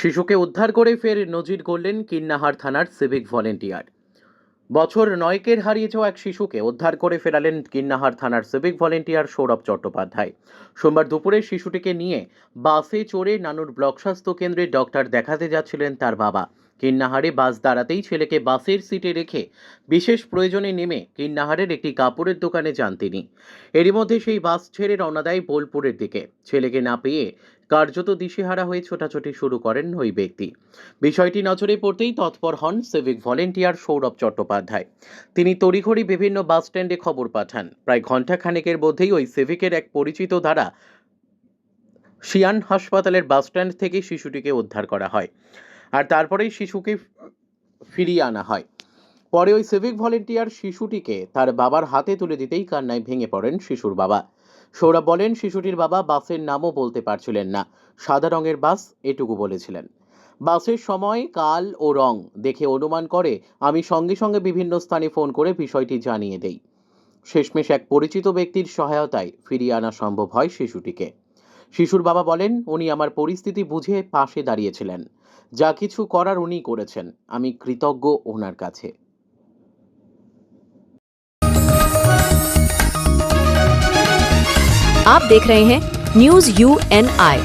শিশুকে উদ্ধার করে ফের নজির করলেন কিন্নাহার থানার সিভিক ভলেন্টিয়ার। বছর নয়কের হারিয়ে যাওয়া এক শিশুকে উদ্ধার করে ফেরালেন কিন্নাহার থানার সিভিক ভলেন্টিয়ার সৌরভ চট্টোপাধ্যায়। সোমবার দুপুরে শিশুটিকে নিয়ে বাসে চড়ে নানুর ব্লক স্বাস্থ্য কেন্দ্রে ডক্টর দেখাতে যাচ্ছিলেন তার বাবা। কিন্নাহারে বাস দাঁড়াতেই ছেলেকে বাসের সিটে রেখে বিশেষ প্রয়োজনে নেমে কিন্নাহারের একটি কাপড়ের দোকানে যান তিনি। এরই মধ্যে সেই বাস ছেড়ে রওনা দেয় বোলপুরের দিকে। ছেলেকে না পেয়ে কার্যত দিশেহারা হয়ে ছোটাছুটি শুরু করেন ওই ব্যক্তি। বিষয়টি নজরে পড়তেই তৎপর হন সিভিক ভলেন্টিয়ার সৌরভ চট্টোপাধ্যায়। তিনি তড়িঘড়ি বিভিন্ন বাস স্ট্যান্ডে খবর পাঠান। প্রায় ঘণ্টাখানেকের মধ্যেই ওই সিভিকের এক পরিচিত দ্বারা শিয়ান হাসপাতালের বাস স্ট্যান্ড থেকে শিশুটিকে উদ্ধার করা হয়। আর তারপরেই শিশুকে ফিরিয়ে আনা হয়। পরে ওই সিভিক ভলেন্টিয়ার শিশুটিকে তার বাবার হাতে তুলে দিতেই কান্নায় ভেঙে পড়েন শিশুর বাবা। সৌরভ বলেন, শিশুটির বাবা বাসের নামও বলতে পারছিলেন না। সাদা রঙের বাস, এটুকু বলেছিলেন। বাসের সময় কাল ও রং দেখে অনুমান করে, আমি সঙ্গে সঙ্গে বিভিন্ন স্থানে ফোন করে বিষয়টি জানিয়ে দেই। শেষমেশ এক পরিচিত ব্যক্তির সহায়তায় ফিরিয়ে আনা সম্ভব হয় শিশুটিকে। শিশুর বাবা বলেন, উনি আমার পরিস্থিতি বুঝে পাশে দাঁড়িয়েছিলেন। যা কিছু করার উনি করেছেন আমি কৃতজ্ঞ ওনার কাছে आप देख रहे हैं न्यूज यू एन आई